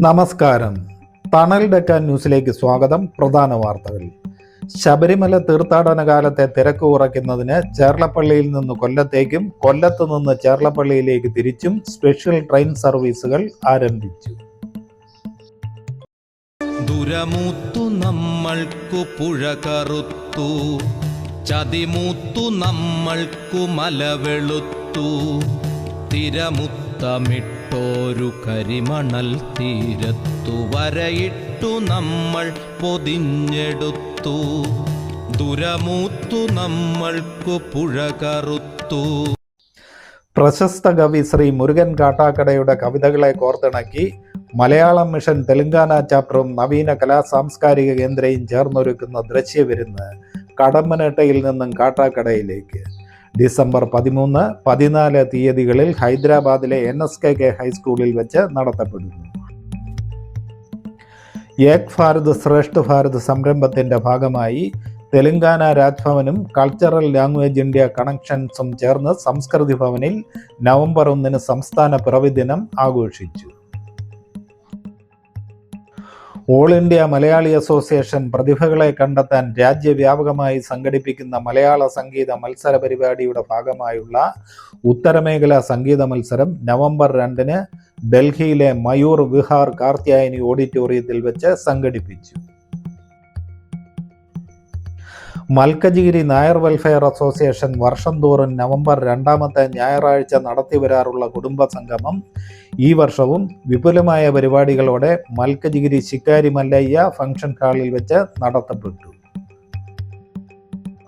നമസ്കാരം. തണൽ ഡെക്കാൻ ന്യൂസിലേക്ക് സ്വാഗതം. പ്രധാന വാർത്തകൾ. ശബരിമല തീർത്ഥാടന കാലത്തെ തിരക്ക് കുറയ്ക്കുന്നതിന് ചേർലപ്പള്ളിയിൽ നിന്ന് കൊല്ലത്തേക്കും കൊല്ലത്ത് നിന്ന് ചേർലപ്പള്ളിയിലേക്ക് തിരിച്ചും സ്പെഷ്യൽ ട്രെയിൻ സർവീസുകൾ ആരംഭിച്ചു. ദുരമൂത്തു നമ്മൾക്കു പുഴ കറുത്തു. ചതിമൂത്തു നമ്മൾക്കു മലവെളുത്തു. തിരമുത്തമിട്ടോരു കരിമണൽ തീരത്തു. വരയിട്ടു നമ്മൾ പൊതിഞ്ഞെടുത്തു. ദുരമൂത്തു നമ്മൾക്കു പുഴ കറുത്തു. പ്രശസ്ത കവി ശ്രീ മുരുകൻ കാട്ടാക്കടയുടെ കവിതകളെ കോർത്തിണക്കി മലയാളം മിഷൻ തെലങ്കാന ചാപ്റ്ററും നവീന കലാ സാംസ്കാരിക കേന്ദ്രയും ചേർന്നൊരുക്കുന്ന ദൃശ്യവിരുന്ന് കടമ്പനട്ടയിൽ നിന്നും കാട്ടാക്കടയിലേക്ക്. ഡിസംബർ പതിമൂന്ന് പതിനാല് തീയതികളിൽ ഹൈദരാബാദിലെ എൻ എസ് കെ കെ ഹൈസ്കൂളിൽ വെച്ച് നടത്തപ്പെടുന്നു. ഏക് ഭാരത് ശ്രേഷ്ഠ ഭാരത് സംരംഭത്തിന്റെ ഭാഗമായി തെലങ്കാന രാജ്ഭവനും കൾച്ചറൽ ലാംഗ്വേജ് ഇന്ത്യ കണക്ഷൻസും ചേർന്ന് സംസ്കൃതി ഭവനിൽ നവംബർ ഒന്നിന് സംസ്ഥാന പിറവി ദിനം ആഘോഷിച്ചു. ഓൾ ഇന്ത്യ മലയാളി അസോസിയേഷൻ പ്രതിഭകളെ കണ്ടെത്താൻ രാജ്യവ്യാപകമായി സംഘടിപ്പിക്കുന്ന മലയാള സംഗീത മത്സര പരിപാടിയുടെ ഭാഗമായുള്ള ഉത്തരമേഖല സംഗീത മത്സരം നവംബർ രണ്ടിന് ഡൽഹിയിലെ മയൂർ വിഹാർ കാർത്യായനി ഓഡിറ്റോറിയത്തിൽ വെച്ച് സംഘടിപ്പിച്ചു. മൽക്കജിഗിരി നായർ വെൽഫെയർ അസോസിയേഷൻ വർഷം തോറും നവംബർ രണ്ടാമത്തെ ഞായറാഴ്ച നടത്തിവരാറുള്ള കുടുംബ സംഗമം ഈ വർഷവും വിപുലമായ പരിപാടികളോടെ മൽക്കജിഗിരി ശിക്കാരി മല്ലയ്യ ഫംഗ്ഷൻ ഹാളിൽ വെച്ച് നടത്തപ്പെട്ടു.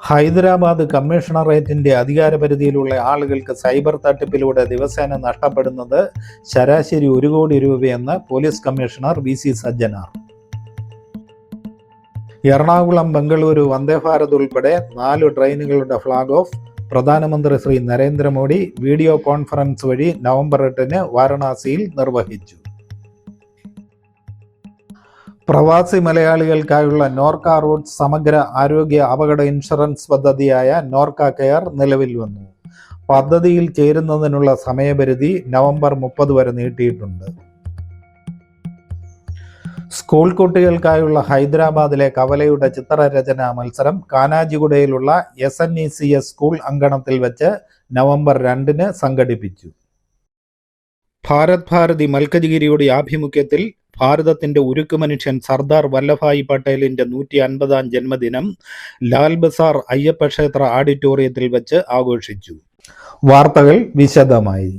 ഹൈദരാബാദ് കമ്മീഷണറേറ്റിന്റെ അധികാരപരിധിയിലുള്ള ആളുകൾക്ക് സൈബർ തട്ടിപ്പിലൂടെ ദിവസേന നഷ്ടപ്പെടുന്നത് ശരാശരി ഒരു കോടി രൂപയെന്ന് police commissioner V C Sajjanar. Ernakulam Bengaluru Vande Bharat ഉൾപ്പെടെ നാല് ട്രെയിനുകളുടെ ഫ്ളാഗ് ഓഫ് പ്രധാനമന്ത്രി ശ്രീ നരേന്ദ്രമോദി വീഡിയോ കോൺഫറൻസ് വഴി നവംബർ എട്ടിന് വാരണാസിയിൽ നിർവഹിച്ചു. പ്രവാസി മലയാളികൾക്കായുള്ള നോർക്ക റൂട്ട് സമഗ്ര ആരോഗ്യ അപകട ഇൻഷുറൻസ് പദ്ധതിയായ നോർക്ക കെയർ നിലവിൽ വന്നു. പദ്ധതിയിൽ ചേരുന്നതിനുള്ള സമയപരിധി നവംബർ മുപ്പത് വരെ നീട്ടിയിട്ടുണ്ട്. സ്കൂൾ കുട്ടികൾക്കായുള്ള ഹൈദരാബാദിലെ കവലയുടെ ചിത്രരചനാ മത്സരം കാനാജിഗുഡയിലുള്ള S N E C S school അങ്കണത്തിൽ വെച്ച് നവംബർ രണ്ടിന് സംഘടിപ്പിച്ചു. ഭാരത് ഭാരതി മൽക്കജിഗിരിയുടെ ആഭിമുഖ്യത്തിൽ ഭാരതത്തിന്റെ ഉരുക്കു മനുഷ്യൻ സർദാർ വല്ലഭായ് പട്ടേലിന്റെ നൂറ്റി അൻപതാം ജന്മദിനം ലാൽ ബസാർ അയ്യപ്പ ക്ഷേത്ര ഓഡിറ്റോറിയത്തിൽ വെച്ച് ആഘോഷിച്ചു. വാർത്തകൾ വിശദമായി.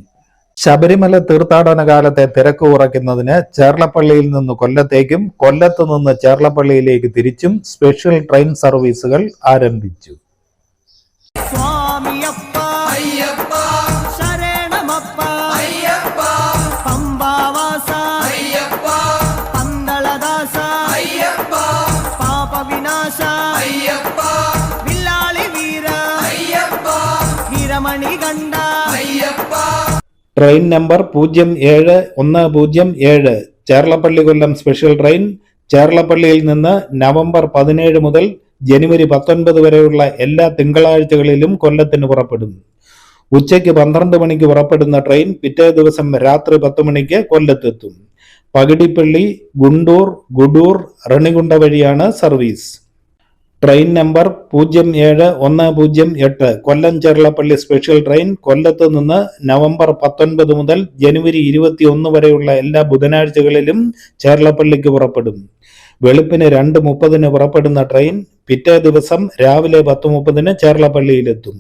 ശബരിമല തീർത്ഥാടന കാലത്തെ തിരക്ക് കുറയ്ക്കുന്നതിന് ചേർളപ്പള്ളിയിൽ നിന്ന് കൊല്ലത്തേക്കും കൊല്ലത്ത് നിന്ന് ചേർളപ്പള്ളിയിലേക്ക് തിരിച്ചും സ്പെഷ്യൽ ട്രെയിൻ സർവീസുകൾ ആരംഭിച്ചു. ട്രെയിൻ നമ്പർ പൂജ്യം ഏഴ് ഒന്ന് പൂജ്യം ഏഴ്. ചേർളപ്പള്ളി കൊല്ലം സ്പെഷ്യൽ ട്രെയിൻ. ചേർളപ്പള്ളിയിൽ നിന്ന് നവംബർ പതിനേഴ് മുതൽ ജനുവരി പത്തൊൻപത് വരെയുള്ള എല്ലാ തിങ്കളാഴ്ചകളിലും കൊല്ലത്തിന് പുറപ്പെടും. ഉച്ചയ്ക്ക് പന്ത്രണ്ട് മണിക്ക് പുറപ്പെടുന്ന ട്രെയിൻ പിറ്റേ ദിവസം രാത്രി പത്ത് മണിക്ക് കൊല്ലത്തെത്തും. പകിടിപ്പള്ളി ഗുണ്ടൂർ ഗുഡൂർ റണികുണ്ട വഴിയാണ് സർവീസ്. ട്രെയിൻ നമ്പർ പൂജ്യം ഏഴ് ഒന്ന് പൂജ്യം എട്ട് കൊല്ലം ചെറുളപ്പള്ളി സ്പെഷ്യൽ ട്രെയിൻ കൊല്ലത്ത് നിന്ന് നവംബർ പത്തൊൻപത് മുതൽ ജനുവരി ഇരുപത്തി ഒന്ന് വരെയുള്ള എല്ലാ ബുധനാഴ്ചകളിലും ചേർളപ്പള്ളിക്ക് പുറപ്പെടും. വെളുപ്പിന് രണ്ട് മുപ്പതിന് പുറപ്പെടുന്ന ട്രെയിൻ പിറ്റേ ദിവസം രാവിലെ പത്ത് മുപ്പതിന് ചേർളപ്പള്ളിയിലെത്തും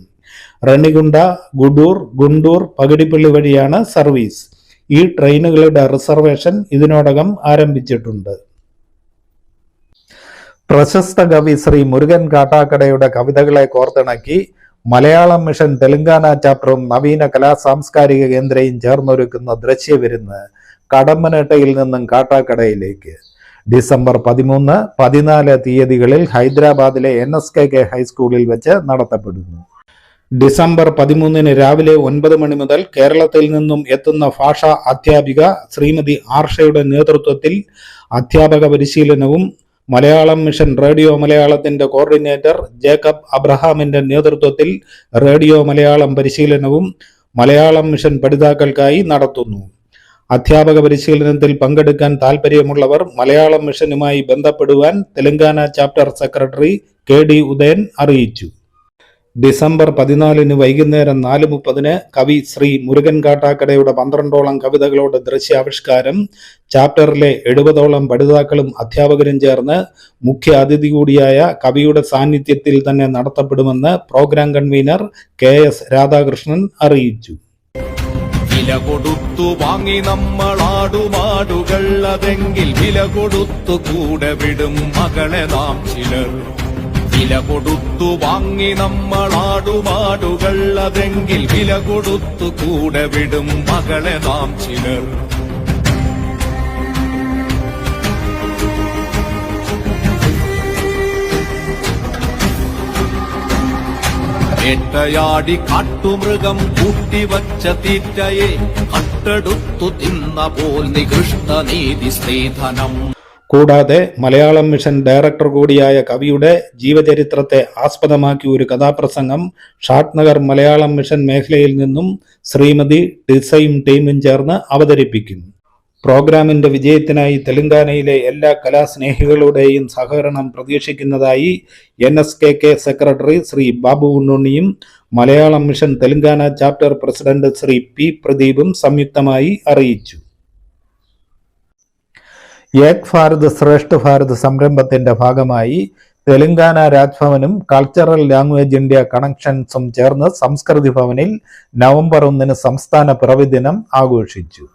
റണികുണ്ട ഗുഡൂർ ഗുണ്ടൂർ പകിടിപ്പള്ളി വഴിയാണ് സർവീസ്. ഈ ട്രെയിനുകളുടെ റിസർവേഷൻ ഇതിനോടകം ആരംഭിച്ചിട്ടുണ്ട്. പ്രശസ്ത കവി ശ്രീ മുരുകൻ കാട്ടാക്കടയുടെ കവിതകളെ കോർത്തിണക്കി മലയാളം മിഷൻ തെലങ്കാന ചാപ്റ്ററും നവീന കലാ സാംസ്കാരിക കേന്ദ്രയും ചേർന്നൊരുക്കുന്ന ദൃശ്യവിരുന്ന് കടമ്പനട്ടയിൽ നിന്നും കാട്ടാക്കടയിലേക്ക്. ഡിസംബർ പതിമൂന്ന് പതിനാല് തീയതികളിൽ ഹൈദരാബാദിലെ എൻ എസ് കെ കെ ഹൈസ്കൂളിൽ വെച്ച് നടത്തപ്പെടുന്നു. ഡിസംബർ പതിമൂന്നിന് രാവിലെ ഒൻപത് മണി മുതൽ കേരളത്തിൽ നിന്നും എത്തുന്ന ഭാഷാ അധ്യാപിക ശ്രീമതി ആർഷയുടെ നേതൃത്വത്തിൽ അധ്യാപക പരിശീലനവും മലയാളം മിഷൻ റേഡിയോ മലയാളത്തിന്റെ കോർഡിനേറ്റർ ജേക്കബ് അബ്രഹാമിന്റെ നേതൃത്വത്തിൽ റേഡിയോ മലയാളം പരിശീലനവും മലയാളം മിഷൻ പഠിതാക്കൾക്കായി നടത്തുന്നു. അധ്യാപക പരിശീലനത്തിൽ പങ്കെടുക്കാൻ താൽപ്പര്യമുള്ളവർ മലയാളം മിഷനുമായി ബന്ധപ്പെടുവാൻ Telangana chapter secretary K D Udayan അറിയിച്ചു. ഡിസംബർ പതിനാലിന് വൈകുന്നേരം നാല് മുപ്പതിന് കവി ശ്രീ മുരുകൻ കാട്ടാക്കടയുടെ പന്ത്രണ്ടോളം കവിതകളുടെ ദൃശ്യാവിഷ്കാരം ചാപ്റ്ററിലെ എഴുപതോളം പഠിതാക്കളും അധ്യാപകരും ചേർന്ന് മുഖ്യ അതിഥി കൂടിയായ കവിയുടെ സാന്നിധ്യത്തിൽ തന്നെ നടത്തപ്പെടുമെന്ന് program convener K S Radhakrishnan അറിയിച്ചു. വില കൊടുത്തു വാങ്ങി നമ്മളാടുമാടുകൾ അതെങ്കിൽ വില കൊടുത്തു കൂടെ വിടും മകളെ നാം ചിലർ. വില കൊടുത്തു വാങ്ങി നമ്മളാടുമാടുകൾ അതെങ്കിൽ വില കൊടുത്തു കൂടെ വിടും മകളെ നാം ചിലർ. വേട്ടയാടി കാട്ടുമൃഗം കൂട്ടിവച്ച തീറ്റയെ കട്ടെടുത്തു തിന്ന പോൽ നികൃഷ്ട നീതി സ്ത്രീധനം. കൂടാതെ മലയാളം മിഷൻ ഡയറക്ടർ കൂടിയായ കവിയുടെ ജീവചരിത്രത്തെ ആസ്പദമാക്കി ഒരു കഥാപ്രസംഗം ഷാട്ട്നഗർ മലയാളം മിഷൻ മേഖലയിൽ നിന്നും ശ്രീമതി ഡിസൈം ടീമും ചേർന്ന് അവതരിപ്പിക്കും. പ്രോഗ്രാമിന്റെ വിജയത്തിനായി തെലങ്കാനയിലെ എല്ലാ കലാസ്നേഹികളുടെയും സഹകരണം പ്രതീക്ഷിക്കുന്നതായി N S K K secretary Shri Babu ഉണ്ണുണ്ണിയും Malayalam mission Telangana chapter president Shri P പ്രദീപും സംയുക്തമായി അറിയിച്ചു. ഏക് ഭാരത് ശ്രേഷ്ഠ ഭാരത് സംരംഭത്തിന്റെ ഭാഗമായി തെലങ്കാന രാജ്ഭവനും കൾച്ചറൽ ലാംഗ്വേജ് ഇന്ത്യ കണക്ഷൻസും ചേർന്ന് സംസ്കൃതി ഭവനിൽ നവംബർ ഒന്നിന് സംസ്ഥാന പിറവി ദിനം ആഘോഷിച്ചു.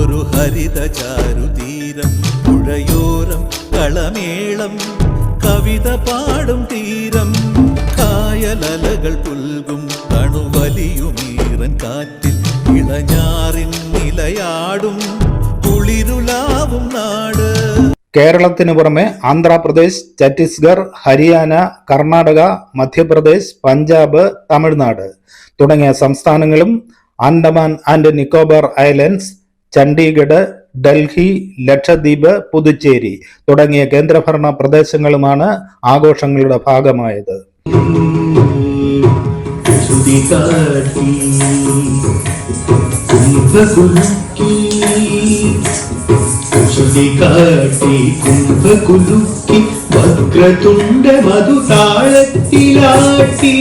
ഒരു ഹരിത ചാരുതീരം പുഴയോരം കളമേളം കവിത പാടും തീരം. കായലലകൾ പുൽകും തണുവലിയുമീറൻ കാറ്റിൽ ഇളഞ്ഞാറിൻ നിലയാടും കുളിരുലാവും നാട്. കേരളത്തിനു പുറമെ ആന്ധ്രാപ്രദേശ് ഛത്തീസ്ഗഡ് ഹരിയാന കർണാടക മധ്യപ്രദേശ് പഞ്ചാബ് തമിഴ്നാട് തുടങ്ങിയ സംസ്ഥാനങ്ങളും ആൻഡമാൻ ആൻഡ് നിക്കോബാർ ഐലൻഡ്സ് ചണ്ഡീഗഡ് ഡൽഹി ലക്ഷദ്വീപ് പുതുച്ചേരി തുടങ്ങിയ കേന്ദ്രഭരണ പ്രദേശങ്ങളുമാണ് ആഘോഷങ്ങളുടെ ഭാഗമായത്. ശ്രുതി കാട്ടി കുംഭകുലുക്കി. ശ്രുതി കാട്ടി കുംഭകുലുക്കി വക്രതുണ്ട മധു താളത്തിലാട്ടി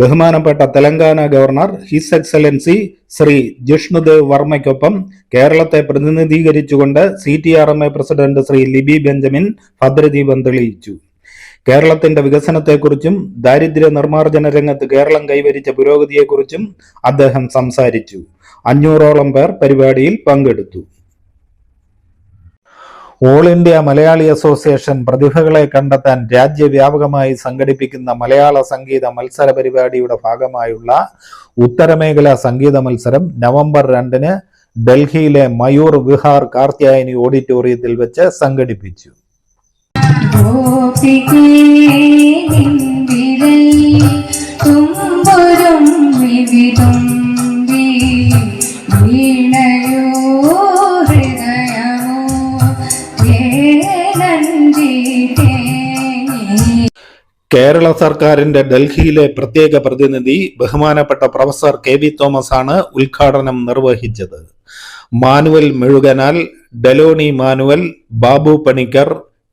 ബഹുമാനപ്പെട്ട Telangana governor his excellency Shri Jishnudev വർമ്മയ്ക്കൊപ്പം കേരളത്തെ പ്രതിനിധീകരിച്ചുകൊണ്ട് C T R M A president Shri Libi Benjamin ഭദ്രദീപം തെളിയിച്ചു. കേരളത്തിന്റെ വികസനത്തെക്കുറിച്ചും ദാരിദ്ര്യ നിർമ്മാർജന രംഗത്ത് കേരളം കൈവരിച്ച പുരോഗതിയെക്കുറിച്ചും അദ്ദേഹം സംസാരിച്ചു. അഞ്ഞൂറോളം പേർ പരിപാടിയിൽ പങ്കെടുത്തു. ഓൾ ഇന്ത്യ മലയാളി അസോസിയേഷൻ പ്രതിഭകളെ കണ്ടെത്താൻ രാജ്യവ്യാപകമായി സംഘടിപ്പിക്കുന്ന മലയാള സംഗീത മത്സര പരിപാടിയുടെ ഭാഗമായുള്ള ഉത്തരമേഖല സംഗീത മത്സരം നവംബർ രണ്ടിന് ഡൽഹിയിലെ മയൂർ വിഹാർ കാർത്യായനി ഓഡിറ്റോറിയത്തിൽ വെച്ച് സംഘടിപ്പിച്ചു. വിവിതുമ്പി കേരള സർക്കാരിന്റെ ഡൽഹിയിലെ പ്രത്യേക പ്രതിനിധി ബഹുമാനപ്പെട്ട പ്രൊഫസർ കെ വി തോമസ് ആണ് ഉദ്ഘാടനം നിർവഹിച്ചത്. Manuel Mezhukanal Deloni Manuel Babu Panicker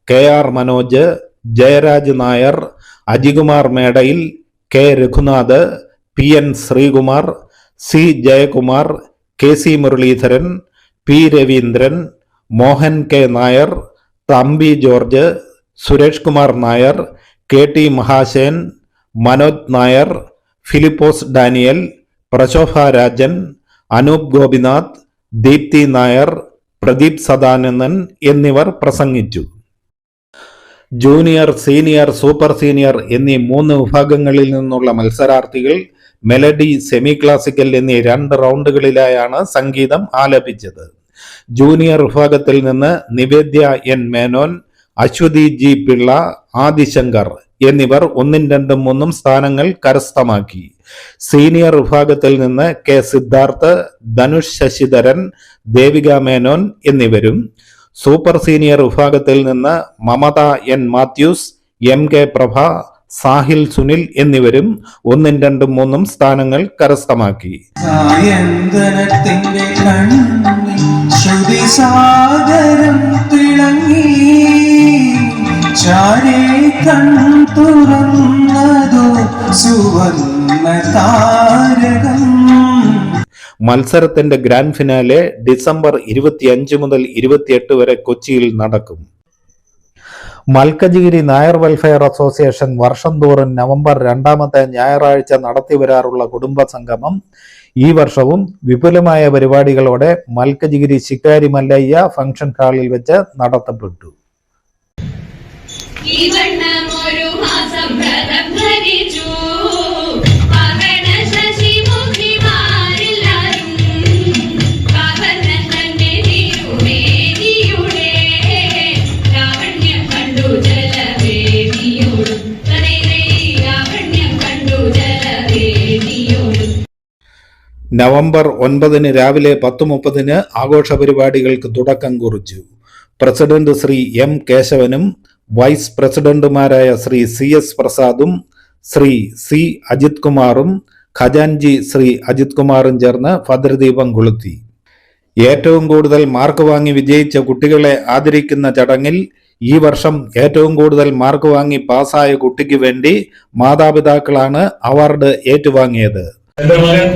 K R Manoj Jayaraj Nair Ajikumar Medayil K Raghunath P N Sreekumar C Jayakumar K C Muraleedharan P Raveendran Mohan K Nair Thampi George Suresh Kumar Nair K T Mahasayan Manoj Nair Philipose Daniel Prashobha Rajan Anoop Gopinath Deepthi Nair Pradeep Sadanandan എന്നിവർ പ്രസംഗിച്ചു. Junior senior super senior എന്നീ മൂന്ന് വിഭാഗങ്ങളിൽ നിന്നുള്ള മത്സരാർത്ഥികൾ melody semi classical എന്നീ രണ്ട് റൗണ്ടുകളിലായാണ് സംഗീതം ആലപിച്ചത്. ജൂനിയർ വിഭാഗത്തിൽ നിന്ന് നിവേദ്യ എൻ മേനോൻ അശ്വതി ജി പിള്ള ആദിശങ്കർ എന്നിവർ ഒന്നും രണ്ടും മൂന്നും സ്ഥാനങ്ങൾ കരസ്ഥമാക്കി. സീനിയർ വിഭാഗത്തിൽ നിന്ന് കെ സിദ്ധാർത്ഥ് ധനുഷ് ശശിധരൻ ദേവിക മേനോൻ എന്നിവരും. സൂപ്പർ സീനിയർ വിഭാഗത്തിൽ നിന്ന് Mamatha N Mathews M K Prabha Sahil Sunil എന്നിവരും ഒന്നും രണ്ടും മൂന്നും സ്ഥാനങ്ങൾ കരസ്ഥമാക്കി. സായന്തനത്തിന്റെ ശ്രുതി സാഗരം തിളങ്ങി ചാരേ കൺ തുറന്നതു സുവർണ താരകം. മത്സരത്തിന്റെ ഗ്രാൻഡ് ഫിനാലെ ഡിസംബർ ഇരുപത്തിയഞ്ച് മുതൽ ഇരുപത്തിയെട്ട് വരെ കൊച്ചിയിൽ നടക്കും. മൽക്കജഗിരി നായർ വെൽഫെയർ അസോസിയേഷൻ വർഷം തോറും നവംബർ രണ്ടാമത്തെ ഞായറാഴ്ച നടത്തിവരാറുള്ള കുടുംബ സംഗമം ഈ വർഷവും വിപുലമായ പരിപാടികളോടെ മൽക്കജിഗിരി ശിക്കാരി മല്ലയ്യ ഫംഗ്ഷൻ ഹാളിൽ വെച്ച് നടത്തപ്പെട്ടു. നവംബർ ഒൻപതിന് രാവിലെ പത്ത് മുപ്പതിന് ആഘോഷ പരിപാടികൾക്ക് തുടക്കം കുറിച്ചു. പ്രസിഡന്റ് ശ്രീ എം കേശവനും വൈസ് പ്രസിഡന്റുമാരായ ശ്രീ സി എസ് പ്രസാദും ശ്രീ സി അജിത് കുമാറും ഖജാൻജി ശ്രീ അജിത് കുമാറും ചേർന്ന് ഭദ്രദീപം കൊളുത്തി. ഏറ്റവും കൂടുതൽ മാർക്ക് വാങ്ങി വിജയിച്ച കുട്ടികളെ ആദരിക്കുന്ന ചടങ്ങിൽ ഈ വർഷം ഏറ്റവും കൂടുതൽ മാർക്ക് വാങ്ങി പാസ്സായ കുട്ടിക്ക് വേണ്ടി മാതാപിതാക്കളാണ് അവാർഡ് ഏറ്റുവാങ്ങിയത്. എന്റെ മകൻ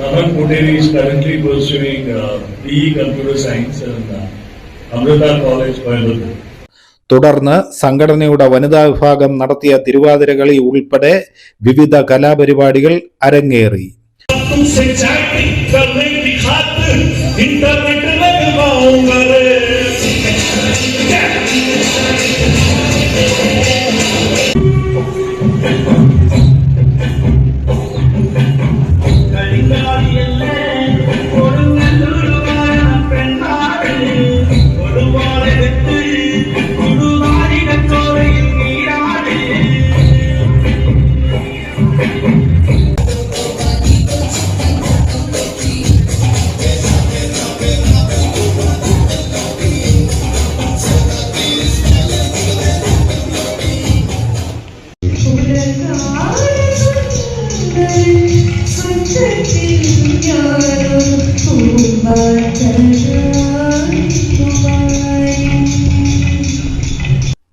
റമൻ Poteri is currently pursuing uh, BE Computer Science in uh, Amrita College, Coimbatore. തുടർന്ന് സംഘടനയുടെ വനിതാ വിഭാഗം നടത്തിയ തിരുവാതിരകളി ഉൾപ്പെടെ വിവിധ കലാപരിപാടികൾ അരങ്ങേറി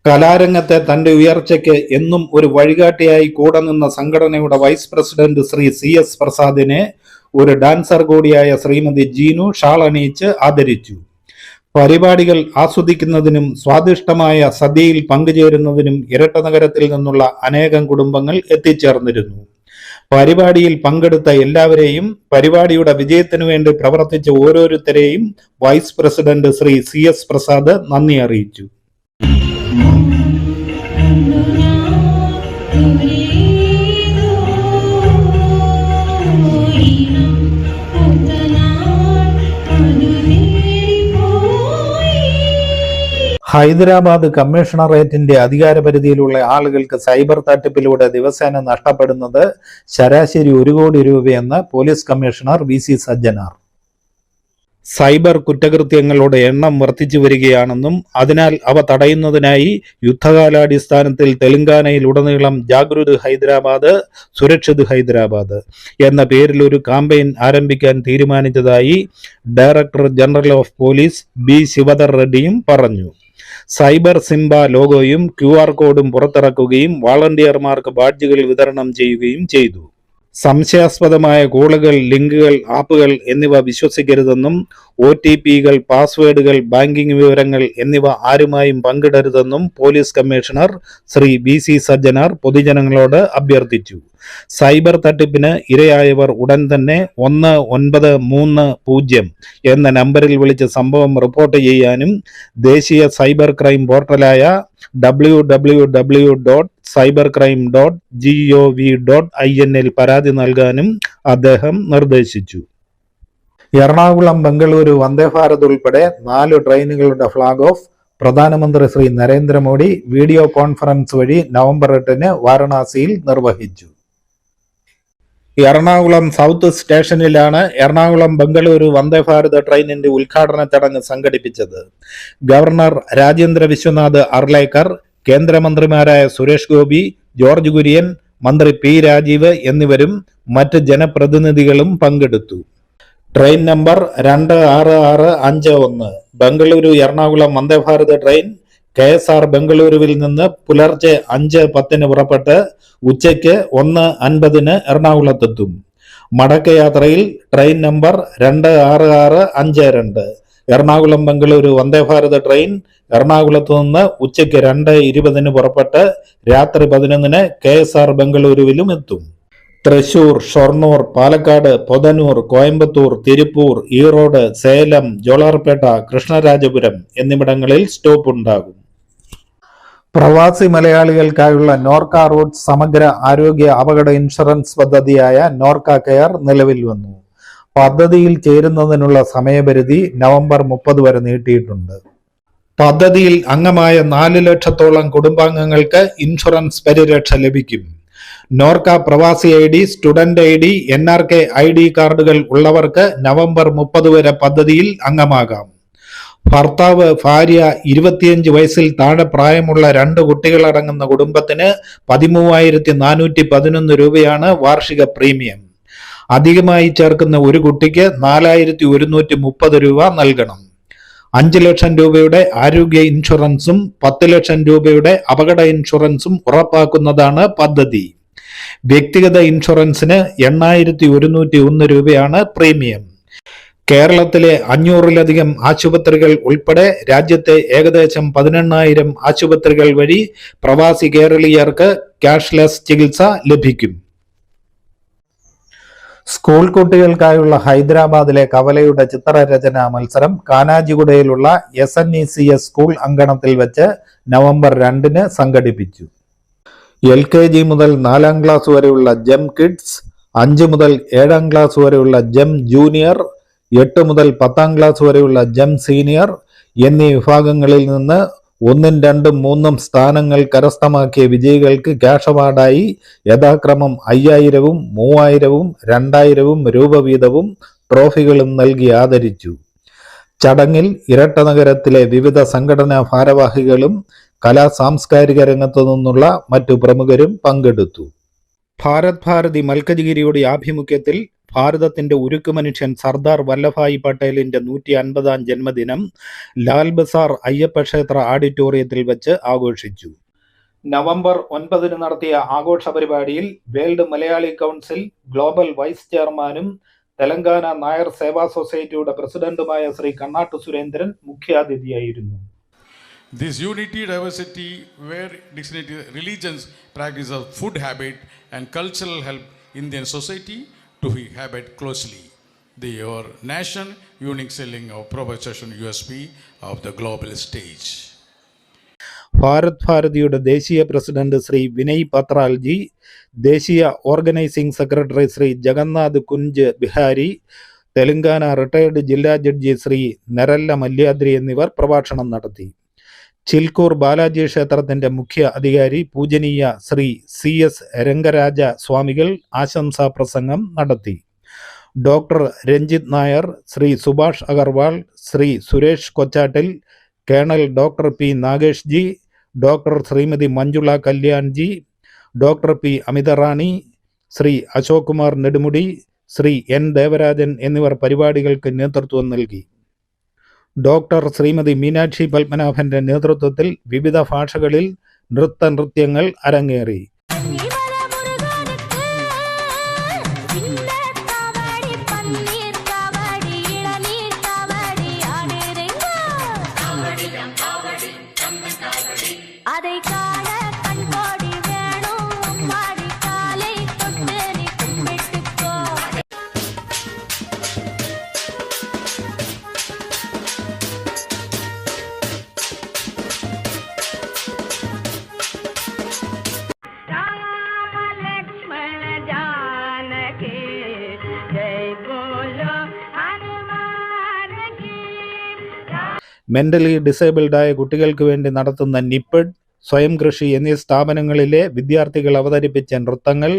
കലാരംഗത്തെ തന്റെ ഉയർച്ചയ്ക്ക് എന്നും ഒരു വഴികാട്ടിയായി കൂടെ നിന്ന സംഘടനയുടെ vice president Shri C S പ്രസാദിനെ ഒരു ഡാൻസർ കൂടിയായ ശ്രീമതി ജീനു ഷാൾ ആദരിച്ചു. പരിപാടികൾ ആസ്വദിക്കുന്നതിനും സ്വാദിഷ്ടമായ സദ്യയിൽ പങ്കുചേരുന്നതിനും ഇരട്ട നഗരത്തിൽ നിന്നുള്ള അനേകം കുടുംബങ്ങൾ എത്തിച്ചേർന്നിരുന്നു. പരിപാടിയിൽ പങ്കെടുത്ത എല്ലാവരെയും പരിപാടിയുടെ വിജയത്തിനു വേണ്ടി പ്രവർത്തിച്ച ഓരോരുത്തരെയും vice president Shri C S Prasad നന്ദി അറിയിച്ചു. ഹൈദരാബാദ് കമ്മീഷണറേറ്റിന്റെ അധികാരപരിധിയിലുള്ള ആളുകൾക്ക് സൈബർ തട്ടിപ്പിലൂടെ ദിവസേന നഷ്ടപ്പെടുന്നത് ശരാശരി ഒരു കോടി രൂപയെന്ന് police commissioner V C Sajjanar. Cyber കുറ്റകൃത്യങ്ങളുടെ എണ്ണം വർദ്ധിച്ചു വരികയാണെന്നും അതിനാൽ അവ തടയുന്നതിനായി യുദ്ധകാലാടിസ്ഥാനത്തിൽ തെലങ്കാനയിൽ ഉടനീളം ജാഗ്രത് ഹൈദരാബാദ് സുരക്ഷിത് ഹൈദരാബാദ് എന്ന പേരിൽ ഒരു കാമ്പയിൻ ആരംഭിക്കാൻ തീരുമാനിച്ചതായി director general of police B. Shivadhar റെഡ്ഡിയും പറഞ്ഞു. സൈബർ സിംബ ലോഗോയും ക്യു കോഡും പുറത്തിറക്കുകയും വാളണ്ടിയർമാർക്ക് ബാഡ്ജുകൾ വിതരണം ചെയ്യുകയും ചെയ്തു. സംശയാസ്പദമായ കോളുകൾ ലിങ്കുകൾ ആപ്പുകൾ എന്നിവ വിശ്വസിക്കരുതെന്നും ഒ ടി പികൾ പാസ്വേഡുകൾ ബാങ്കിംഗ് വിവരങ്ങൾ എന്നിവ ആരുമായും പങ്കിടരുതെന്നും police commissioner Shri B C Sajjanar പൊതുജനങ്ങളോട് അഭ്യർത്ഥിച്ചു. സൈബർ തട്ടിപ്പിന് ഇരയായവർ ഉടൻ തന്നെ ഒന്ന് ഒൻപത് മൂന്ന് പൂജ്യം എന്ന നമ്പറിൽ വിളിച്ച് സംഭവം റിപ്പോർട്ട് ചെയ്യാനും ദേശീയ cyber crime പോർട്ടലായ W W W dot cyber crime dot G O V dot I എന്നിൽ പരാതി നൽകാനും അദ്ദേഹം നിർദ്ദേശിച്ചു. എറണാകുളം ബംഗളൂരു വന്ദേ ഭാരത് ഉൾപ്പെടെ നാല് ട്രെയിനുകളുടെ ഫ്ളാഗ് ഓഫ് പ്രധാനമന്ത്രി ശ്രീ നരേന്ദ്രമോദി വീഡിയോ കോൺഫറൻസ് വഴി നവംബർ എട്ടിന് വാരണാസിയിൽ നിർവഹിച്ചു. എറണാകുളം സൗത്ത് സ്റ്റേഷനിലാണ് എറണാകുളം ബംഗളൂരു വന്ദേ ഭാരത് ട്രെയിനിന്റെ ഉദ്ഘാടന ചടങ്ങ് സംഘടിപ്പിച്ചത്. ഗവർണർ രാജേന്ദ്ര വിശ്വനാഥ് അർലേക്കർ കേന്ദ്രമന്ത്രിമാരായ സുരേഷ് ഗോപി ജോർജ് കുര്യൻ മന്ത്രി പി രാജീവ് എന്നിവരും മറ്റ് ജനപ്രതിനിധികളും പങ്കെടുത്തു. ട്രെയിൻ നമ്പർ രണ്ട് ആറ് ആറ് അഞ്ച് ഒന്ന്. Bengaluru Ernakulam Vande Bharat train K S R ബംഗളൂരുവിൽ നിന്ന് പുലർച്ചെ അഞ്ച് പത്തിന് പുറപ്പെട്ട് ഉച്ചയ്ക്ക് ഒന്ന് അൻപതിന് എറണാകുളത്തെത്തും. മടക്കയാത്രയിൽ ട്രെയിൻ നമ്പർ രണ്ട് ആറ് ആറ് അഞ്ച് രണ്ട്. എറണാകുളം ബംഗളൂരു വന്ദേ ഭാരത് ട്രെയിൻ എറണാകുളത്ത് നിന്ന് ഉച്ചയ്ക്ക് രണ്ട് ഇരുപതിന് പുറപ്പെട്ട് രാത്രി പതിനൊന്നിന് കെ എസ് ആർ ബംഗളൂരുവിലും എത്തും. തൃശൂർ ഷൊർണൂർ പാലക്കാട് പൊതനൂർ കോയമ്പത്തൂർ തിരുപ്പൂർ ഈറോഡ് സേലം ജോളാർപേട്ട കൃഷ്ണരാജപുരം എന്നിവിടങ്ങളിൽ സ്റ്റോപ്പ് ഉണ്ടാകും. പ്രവാസി മലയാളികൾക്കായുള്ള നോർക്ക റൂട്ട് സമഗ്ര ആരോഗ്യ അപകട ഇൻഷുറൻസ് പദ്ധതിയായ നോർക്ക കെയർ നിലവിൽ വന്നു. പദ്ധതിയിൽ ചേരുന്നതിനുള്ള സമയപരിധി നവംബർ മുപ്പത് വരെ നീട്ടിയിട്ടുണ്ട്. പദ്ധതിയിൽ അംഗമായ നാല് ലക്ഷത്തോളം കുടുംബാംഗങ്ങൾക്ക് ഇൻഷുറൻസ് പരിരക്ഷ ലഭിക്കും. നോർക്ക പ്രവാസി I D student I D N R K I D കാർഡുകൾ ഉള്ളവർക്ക് നവംബർ മുപ്പത് വരെ പദ്ധതിയിൽ അംഗമാകാം. ഭർത്താവ് ഭാര്യ ഇരുപത്തിയഞ്ച് വയസ്സിൽ താഴെ പ്രായമുള്ള രണ്ട് കുട്ടികളടങ്ങുന്ന കുടുംബത്തിന് പതിമൂവായിരത്തി നാനൂറ്റി പതിനൊന്ന് രൂപയാണ് വാർഷിക പ്രീമിയം. അധികമായി ചേർക്കുന്ന ഒരു കുട്ടിക്ക് നാലായിരത്തി ഒരുന്നൂറ്റി മുപ്പത് രൂപ നൽകണം. അഞ്ച് ലക്ഷം രൂപയുടെ ആരോഗ്യ ഇൻഷുറൻസും പത്ത് ലക്ഷം രൂപയുടെ അപകട ഇൻഷുറൻസും ഉറപ്പാക്കുന്നതാണ് പദ്ധതി. വ്യക്തിഗത ഇൻഷുറൻസിന് എണ്ണായിരത്തി ഒരുന്നൂറ്റി ഒന്ന് രൂപയാണ് പ്രീമിയം. കേരളത്തിലെ അഞ്ഞൂറിലധികം ആശുപത്രികൾ ഉൾപ്പെടെ രാജ്യത്തെ ഏകദേശം പതിനെണ്ണായിരം ആശുപത്രികൾ വഴി പ്രവാസി കേരളീയർക്ക് ക്യാഷ്ലെസ് ചികിത്സ ലഭിക്കും. സ്കൂൾ കുട്ടികൾക്കായുള്ള ഹൈദരാബാദിലെ കവലയുടെ ചിത്രരചനാ മത്സരം കാനാജിഗുഡയിലുള്ള S N E C S school അങ്കണത്തിൽ വെച്ച് നവംബർ രണ്ടിന് സംഘടിപ്പിച്ചു. എൽ കെ ജി മുതൽ നാലാം ക്ലാസ് വരെയുള്ള ജെം കിഡ്സ് അഞ്ച് മുതൽ ഏഴാം ക്ലാസ് വരെയുള്ള ജെം ജൂനിയർ എട്ട് മുതൽ പത്താം ക്ലാസ് വരെയുള്ള ജെം സീനിയർ എന്നീ വിഭാഗങ്ങളിൽ നിന്ന് ഒന്നും രണ്ടും മൂന്നും സ്ഥാനങ്ങൾ കരസ്ഥമാക്കിയ വിജയികൾക്ക് ക്യാഷ് അവാർഡായി യഥാക്രമം അയ്യായിരവും മൂവായിരവും രണ്ടായിരവും രൂപ വീതവും ട്രോഫികളും നൽകി ആദരിച്ചു. ചടങ്ങിൽ ഇരട്ട നഗരത്തിലെ വിവിധ സംഘടനാ ഭാരവാഹികളും കലാ സാംസ്കാരിക രംഗത്തു നിന്നുള്ള മറ്റു പ്രമുഖരും പങ്കെടുത്തു. ഭാരത് ഭാരതി മൽക്കജഗിരിയുടെ ആഭിമുഖ്യത്തിൽ ഭാരതത്തിന്റെ ഉരുക്കു മനുഷ്യൻ സർദാർ വല്ലഭായ് പട്ടേലിന്റെ നൂറ്റി അൻപതാം ജന്മദിനം ലാൽ ബസാർ അയ്യപ്പ ക്ഷേത്ര ഓഡിറ്റോറിയത്തിൽ വെച്ച് ആഘോഷിച്ചു. നവംബർ ഒൻപതിന് നടത്തിയ ആഘോഷ പരിപാടിയിൽ world Malayali council global vice ചെയർമാനും തെലങ്കാന നായർ സേവാ സൊസൈറ്റിയുടെ പ്രസിഡന്റുമായ Shri കണ്ണാട്ടു Surendran മുഖ്യാതിഥിയായിരുന്നു. This unity, diversity, where religions practice of food habit and cultural help Indian society to habit closely. The your nation unique selling of proposition USP of the global stage. Bharat ഭാരതിയുടെ ദേശീയ president Shri Vinay Patralji ദേശീയ organising secretary Shri Jagannath Kunj Bihari Telangana retired ജില്ലാ judge Shri Naralla Malyadri എന്നിവർ പ്രഭാഷണം നടത്തി ചിൽക്കൂർ ബാലാജി ക്ഷേത്രത്തിന്റെ മുഖ്യ അധികാരി പൂജനീയ ശ്രീ സി എസ് രംഗരാജ സ്വാമികൾ ആശംസാ പ്രസംഗം നടത്തി. Doctor Ranjith Nair Shri Subhash Agarwal Shri Suresh Kochattil colonel doctor P Nagesh ji doctor Shrimati Manjula Kalyan ji doctor P Amitharani Shri Ashok Kumar Nedumudi Shri N Devarajan എന്നിവർ പരിപാടികൾക്ക് നേതൃത്വം നൽകി. Doctor Shrimati Meenakshi പത്മനാഭന്റെ നേതൃത്വത്തിൽ വിവിധ ഭാഷകളിൽ നൃത്ത നൃത്യങ്ങൾ അരങ്ങേറി. മെന്റലി ഡിസേബിൾഡായ കുട്ടികൾക്ക് വേണ്ടി നടത്തുന്ന നിപ്പിഡ് സ്വയം കൃഷി എന്നീ സ്ഥാപനങ്ങളിലെ വിദ്യാർത്ഥികൾ അവതരിപ്പിച്ച നൃത്തങ്ങൾ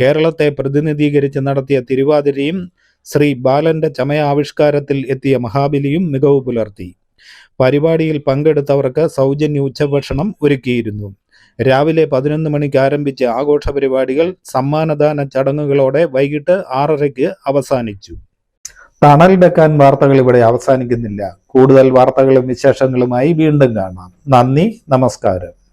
കേരളത്തെ പ്രതിനിധീകരിച്ച് നടത്തിയ തിരുവാതിരയും ശ്രീ ബാലന്റെ ചമയ ആവിഷ്കാരത്തിൽ എത്തിയ മഹാബലിയും മികവ് പുലർത്തി. പരിപാടിയിൽ പങ്കെടുത്തവർക്ക് സൗജന്യ ഉച്ചഭക്ഷണം ഒരുക്കിയിരുന്നു. രാവിലെ പതിനൊന്ന് മണിക്ക് ആരംഭിച്ച ആഘോഷ പരിപാടികൾ സമ്മാനദാന ചടങ്ങുകളോടെ വൈകിട്ട് ആറരയ്ക്ക് അവസാനിച്ചു. തണൽ ഡെക്കാൻ വാർത്തകൾ ഇവിടെ അവസാനിക്കുന്നില്ല. കൂടുതൽ വാർത്തകളും വിശേഷങ്ങളുമായി വീണ്ടും കാണാം. നന്ദി നമസ്കാരം.